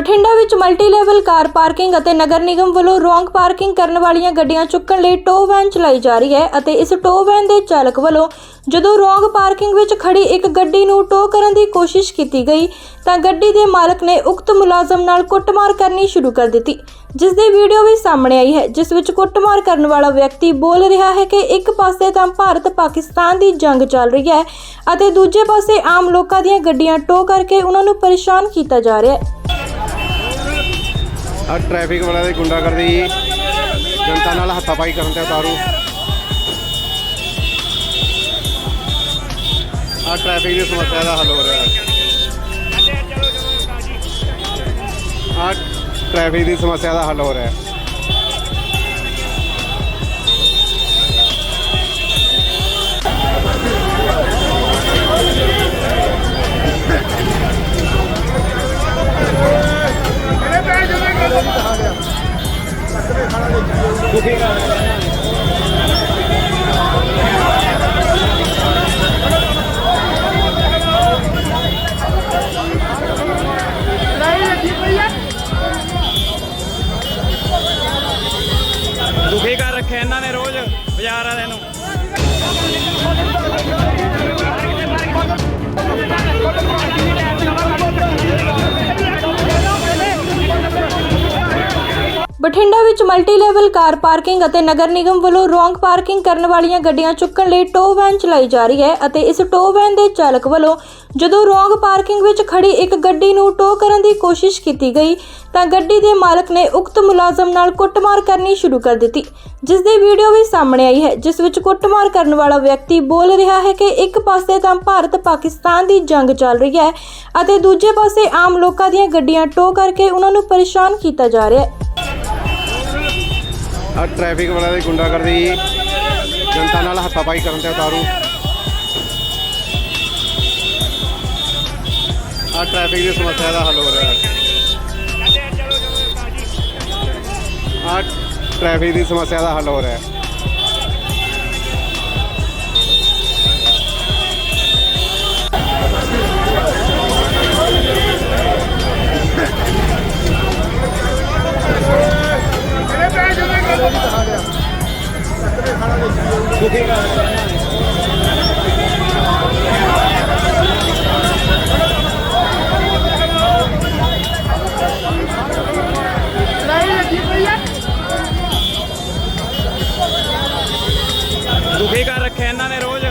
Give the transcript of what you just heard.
ਬਠਿੰਡਾ ਵਿੱਚ multi level car parking ਅਤੇ ਨਗਰ ਨਿਗਮ ਵੱਲੋਂ ਰੋਂਗ ਪਾਰਕਿੰਗ ਕਰਨ ਵਾਲੀਆਂ ਗੱਡੀਆਂ ਚੁੱਕਣ ਲਈ ਟੋ ਵੈਨ ਚਲਾਈ ਜਾ ਰਹੀ ਹੈ ਅਤੇ ਇਸ ਟੋ ਵੈਨ ਦੇ ਚਾਲਕ ਵੱਲੋਂ ਜਦੋਂ ਰੋਂਗ ਪਾਰਕਿੰਗ ਵਿੱਚ ਖੜੀ ਇੱਕ ਗੱਡੀ ਨੂੰ ਟੋ ਕਰਨ ਦੀ ਕੋਸ਼ਿਸ਼ ਕੀਤੀ ਗਈ, ਤਾਂ ਗੱਡੀ ਦੇ ਮਾਲਕ ਨੇ ਉਕਤ ਮੁਲਾਜ਼ਮ ਨਾਲ ਕੁੱਟਮਾਰ ਕਰਨੀ ਸ਼ੁਰੂ ਕਰ ਦਿੱਤੀ। ਜਿਸ ਦੀ ਵੀਡੀਓ ਵੀ ਸਾਹਮਣੇ ਆਈ ਹੈ, ਜਿਸ ਵਿੱਚ ਕੁੱਟਮਾਰ ਕਰਨ ਵਾਲਾ ਵਿਅਕਤੀ ਬੋਲ ਰਿਹਾ ਹੈ ਕਿ ਇੱਕ ਪਾਸੇ ਤਾਂ ਭਾਰਤ ਪਾਕਿਸਤਾਨ ਦੀ ਜੰਗ ਚੱਲ ਰਹੀ ਹੈ ਅਤੇ ਦੂਜੇ ਪਾਸੇ ਆਮ ਲੋਕਾਂ ਦੀਆਂ ਗੱਡੀਆਂ ਟੋ ਕਰਕੇ ਉਹਨਾਂ ਨੂੰ ਪਰੇਸ਼ਾਨ ਕੀਤਾ ਜਾ ਰਿਹਾ ਹੈ। ਆ ਟ੍ਰੈਫਿਕ ਵਾਲਿਆਂ ਦੀ ਗੁੰਡਾਗਰਦੀ, ਜਨਤਾ ਨਾਲ ਹੱਥਾਪਾਈ ਕਰਨ ਤੇ ਉਤਾਰੂ। ਆ ਟ੍ਰੈਫਿਕ ਦੀ ਸਮੱਸਿਆ ਦਾ ਹੱਲ ਹੋ ਰਿਹਾ ਹੈ। ਆ ਟ੍ਰੈਫਿਕ ਦੀ ਸਮੱਸਿਆ ਦਾ ਹੱਲ ਹੋ ਰਿਹਾ ਹੈ ਇਹਨਾਂ ਨੇ ਰੋਜ਼ ਬਾਜ਼ਾਰ ਵਾਲਿਆਂ ਨੂੰ। ਬਠਿੰਡਾ ਵਿੱਚ ਮਲਟੀ ਲੈਵਲ ਕਾਰ ਪਾਰਕਿੰਗ ਅਤੇ ਨਗਰ ਨਿਗਮ ਵੱਲੋਂ ਰੋਂਗ ਪਾਰਕਿੰਗ ਕਰਨ ਵਾਲੀਆਂ ਗੱਡੀਆਂ ਚੁੱਕਣ ਲਈ ਟੋ ਵੈਨ ਚਲਾਈ ਜਾ ਰਹੀ ਹੈ ਅਤੇ ਇਸ ਟੋ ਵੈਨ ਦੇ ਚਾਲਕ ਵੱਲੋਂ ਜਦੋਂ ਰੋਂਗ ਪਾਰਕਿੰਗ ਵਿੱਚ ਖੜੀ ਇੱਕ ਗੱਡੀ ਨੂੰ ਟੋ ਕਰਨ ਦੀ ਕੋਸ਼ਿਸ਼ ਕੀਤੀ ਗਈ, ਤਾਂ ਗੱਡੀ ਦੇ ਮਾਲਕ ਨੇ ਉਕਤ ਮੁਲਾਜ਼ਮ ਨਾਲ ਕੁੱਟਮਾਰ ਕਰਨੀ ਸ਼ੁਰੂ ਕਰ ਦਿੱਤੀ। ਜਿਸ ਦੀ ਵੀਡੀਓ ਵੀ ਸਾਹਮਣੇ ਆਈ ਹੈ, ਜਿਸ ਵਿੱਚ ਕੁੱਟਮਾਰ ਕਰਨ ਵਾਲਾ ਵਿਅਕਤੀ ਬੋਲ ਰਿਹਾ ਹੈ ਕਿ ਇੱਕ ਪਾਸੇ ਤਾਂ ਭਾਰਤ ਪਾਕਿਸਤਾਨ ਦੀ ਜੰਗ ਚੱਲ ਰਹੀ ਹੈ ਅਤੇ ਦੂਜੇ ਪਾਸੇ ਆਮ ਲੋਕਾਂ ਦੀਆਂ ਗੱਡੀਆਂ ਟੋ ਕਰਕੇ ਉਹਨਾਂ ਨੂੰ ਪਰੇਸ਼ਾਨ ਕੀਤਾ ਜਾ ਰਿਹਾ ਹੈ। ਆ ਟ੍ਰੈਫਿਕ ਵਾਲਿਆਂ ਦੀ ਗੁੰਡਾਗਰਦੀ, ਜਨਤਾ ਨਾਲ ਹੱਥਾਪਾਈ ਕਰਨ ਤੇ ਉਤਾਰੂ। ਆ ਟ੍ਰੈਫਿਕ ਦੀ ਸਮੱਸਿਆ ਦਾ ਹੱਲ ਹੋ ਰਿਹਾ। ਹੈ ਆ ਟ੍ਰੈਫਿਕ ਦੀ ਸਮੱਸਿਆ ਦਾ ਹੱਲ ਹੋ ਰਿਹਾ। ਹੈ ਦੁਖੀ ਕਰ ਰੱਖਿਆ ਇਹਨਾਂ ਨੇ ਰੋਜ਼